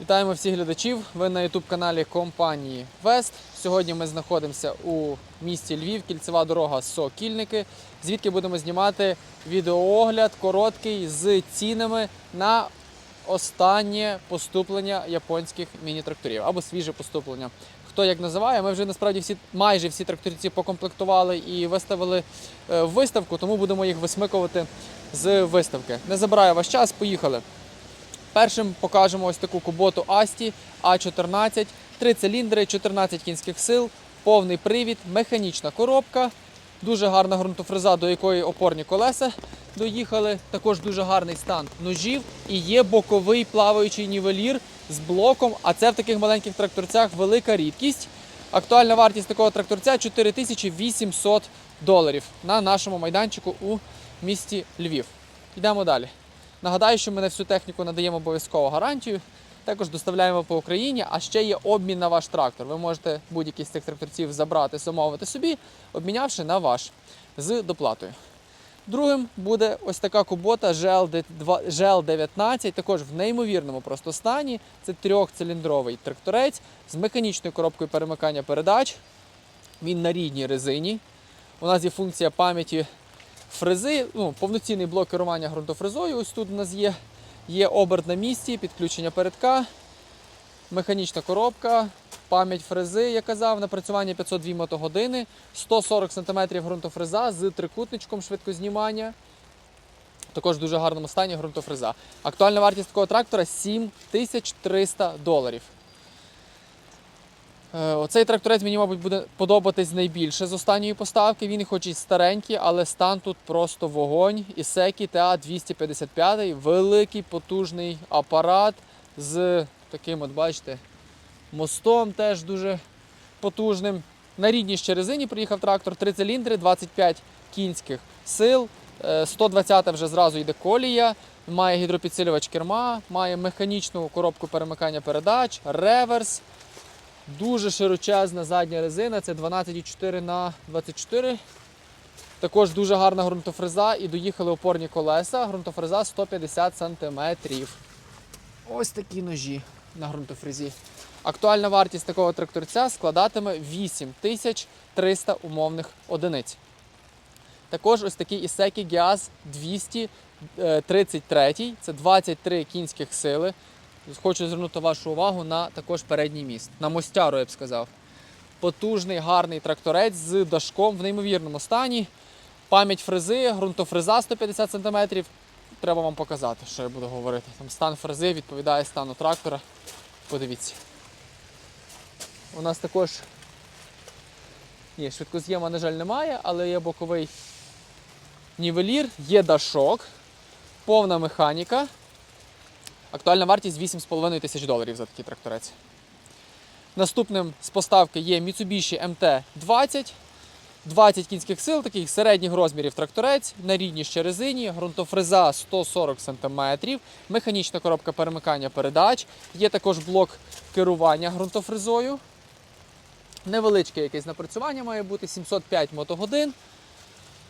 Вітаємо всіх глядачів. Ви на youtube каналі компанії Вест. Сьогодні ми знаходимося у місті Львів, кільцева дорога Сокільники, звідки будемо знімати відеоогляд короткий з цінами на останнє поступлення японських міні-тракторів або свіже поступлення. Хто як називає, ми вже насправді всі майже всі тракторці покомплектували і виставили е, виставку, тому будемо їх висмикувати з виставки. Не забираю ваш час, поїхали. Першим покажемо ось таку куботу Асті А14, три циліндри, 14 кінських сил, повний привід, механічна коробка, дуже гарна ґрунтофреза, до якої опорні колеса доїхали. Також дуже гарний стан ножів і є боковий плаваючий нівелір з блоком. А це в таких маленьких тракторцях велика рідкість. Актуальна вартість такого тракторця 4800 доларів на нашому майданчику у місті Львів. Йдемо далі. Нагадаю, що ми на всю техніку надаємо обов'язково гарантію. Також доставляємо по Україні, а ще є обмін на ваш трактор. Ви можете будь-який з цих тракторців забрати, замовити собі, обмінявши на ваш з доплатою. Другим буде ось така кубота GL19, також в неймовірному просто стані. Це трьохциліндровий тракторець з механічною коробкою перемикання передач. Він на рідній резині. У нас є функція пам'яті фрези, ну, повноцінний блок керування ґрунтофрезою. Ось тут у нас є. Є оберт на місці, підключення передка, механічна коробка, пам'ять фрези, я казав, напрацювання 502 мотогодини, 140 см ґрунтофреза з трикутничком швидкознімання. Також в дуже гарному стані ґрунтофреза. Актуальна вартість такого трактора 7300 доларів. Е, Оцей тракторець мені, мабуть, буде подобатись найбільше з останньої поставки. Він хоч і старенький, але стан тут просто вогонь. Ісекі TA 255 великий потужний апарат з таким, от бачите, мостом теж дуже потужним. На рідній ще резині приїхав трактор, 3 циліндри, 25 кінських сил. Е, 120 вже зразу йде колія, має гідропідсилювач керма, має механічну коробку перемикання передач, реверс. Дуже широчезна задня резина, це 12,4 на 24. Також дуже гарна ґрунтофреза і доїхали опорні колеса. Ґрунтофреза 150 см. Ось такі ножі на ґрунтофрезі. Актуальна вартість такого тракторця складатиме 8300 умовних одиниць. Також ось такий Isseki Giaz 233, це 23 кінських сили. Хочу звернути вашу увагу на також передній міст. На мостяру, я б сказав. Потужний, гарний тракторець з дашком в неймовірному стані. Пам'ять фрези, ґрунтофреза 150 см. Треба вам показати, що я буду говорити. Там стан фрези відповідає стану трактора. Подивіться. У нас також. Ні, швидкоз'єма, на жаль, немає, але є боковий нівелір, є дашок, повна механіка. Актуальна вартість 8,5 тисяч доларів за такий тракторець. Наступним з поставки є Mitsubishi MT-20, 20 кінських сил, таких середніх розмірів тракторець, на рідній ще резині, ґрунтофреза 140 см, механічна коробка перемикання передач, є також блок керування ґрунтофрезою. Невеличке якесь напрацювання має бути 705 мотогодин.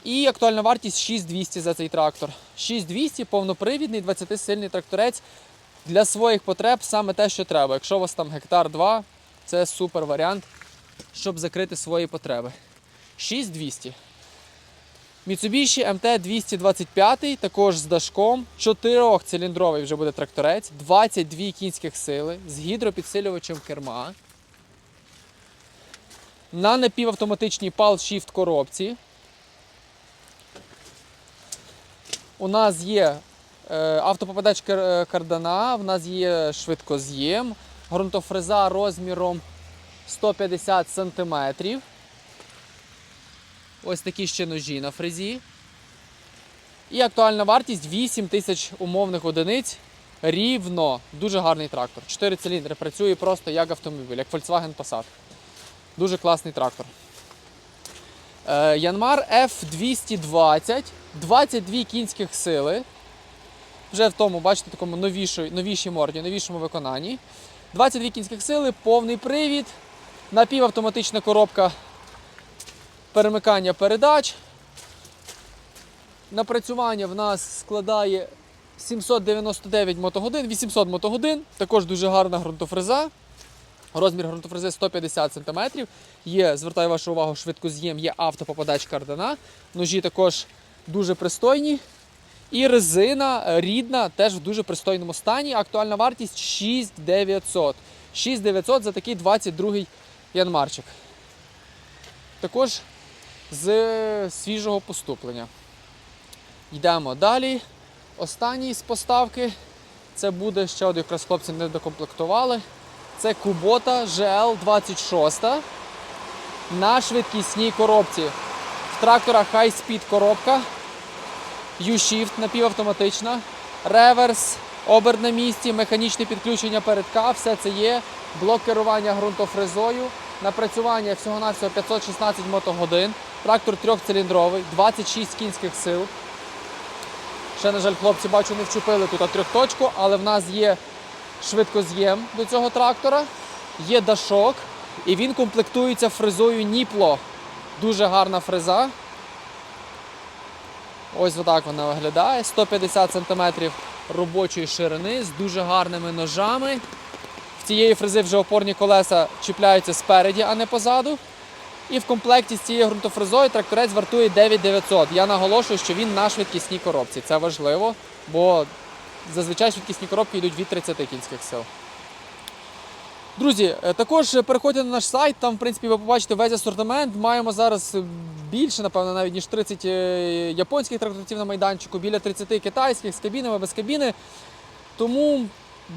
І актуальна вартість 6200 за цей трактор. 6200 повнопривідний 20-сильний тракторець для своїх потреб саме те, що треба. Якщо у вас там гектар 2, це супер варіант, щоб закрити свої потреби. 6200. Mitsubishi MT-225, також з дашком, 4-циліндровий вже буде тракторець, 22 кінських сили з гідропідсилювачем керма. На напівавтоматичній PAL-Shift коробці. У нас є автопопадач кар- е, кардана, в нас є швидкоз'єм, ґрунтофреза розміром 150 см. Ось такі ще ножі на фрезі. І актуальна вартість 8 тисяч умовних одиниць. Рівно. Дуже гарний трактор. 4 циліндри. Працює просто як автомобіль, як Volkswagen Passat. Дуже класний трактор. Е, Янмар F220, 22 кінських сили. Вже в тому, бачите, такому новішій, новішій морді, новішому виконанні. 22 кінських сили, повний привід, напівавтоматична коробка перемикання передач. Напрацювання в нас складає 799 мотогодин, 800 мотогодин. Також дуже гарна ґрунтофреза. Розмір ґрунтофрези 150 см. Є, звертаю вашу увагу, швидкоз'єм, є автопопадач кардана. Ножі також дуже пристойні. І резина е, рідна, теж в дуже пристойному стані. Актуальна вартість 6900. 6900 за такий 22-й янмарчик. Також з свіжого поступлення. Йдемо далі. Останній з поставки. Це буде ще один, якраз хлопці не докомплектували. Це Kubota GL26 на швидкісній коробці. В трактора High Speed коробка. U-Shift напівавтоматична, реверс, оберт на місці, механічне підключення передка, все це є. Блок керування ґрунтофрезою, напрацювання всього-навсього 516 мотогодин. Трактор трьохциліндровий, 26 кінських сил. Ще, на жаль, хлопці, бачу, не вчепили тут трьохточку, але в нас є швидкоз'єм до цього трактора, є дашок, і він комплектується фрезою Ніпло. Дуже гарна фреза. Ось отак вона виглядає. 150 см робочої ширини з дуже гарними ножами. В цієї фрези вже опорні колеса чіпляються спереді, а не позаду. І в комплекті з цією ґрунтофрезою тракторець вартує 9900. Я наголошую, що він на швидкісній коробці. Це важливо, бо зазвичай швидкісні коробки йдуть від 30 кінських сил. Друзі, е, також переходьте на наш сайт, там, в принципі, ви побачите весь асортимент. Маємо зараз більше, напевно, навіть ніж 30 е, японських тракторців на майданчику, біля 30 китайських з кабінами, без кабіни. Тому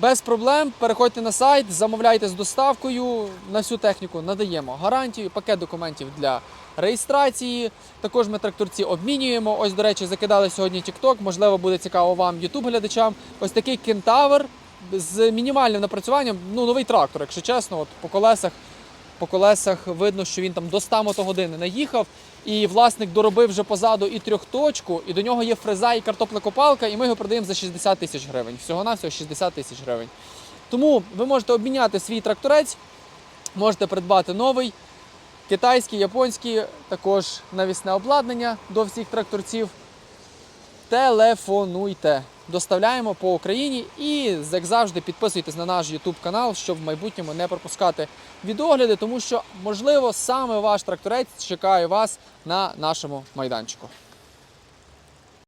без проблем переходьте на сайт, замовляйте з доставкою. На всю техніку надаємо гарантію, пакет документів для реєстрації. Також ми тракторці обмінюємо. Ось, до речі, закидали сьогодні TikTok, можливо, буде цікаво вам, YouTube глядачам. Ось такий кентавр з мінімальним напрацюванням. Ну, новий трактор, якщо чесно, от по колесах. По колесах видно, що він там до 100 мотогодин наїхав, і власник доробив вже позаду і трьохточку, і до нього є фреза і картоплекопалка, і ми його продаємо за 60 тисяч гривень. Всього-навсього 60 тисяч гривень. Тому ви можете обміняти свій тракторець, можете придбати новий, китайський, японський, також навісне обладнання до всіх тракторців. Телефонуйте. Доставляємо по Україні і, як завжди, підписуйтесь на наш YouTube канал, щоб в майбутньому не пропускати відогляди, тому що, можливо, саме ваш тракторець чекає вас на нашому майданчику.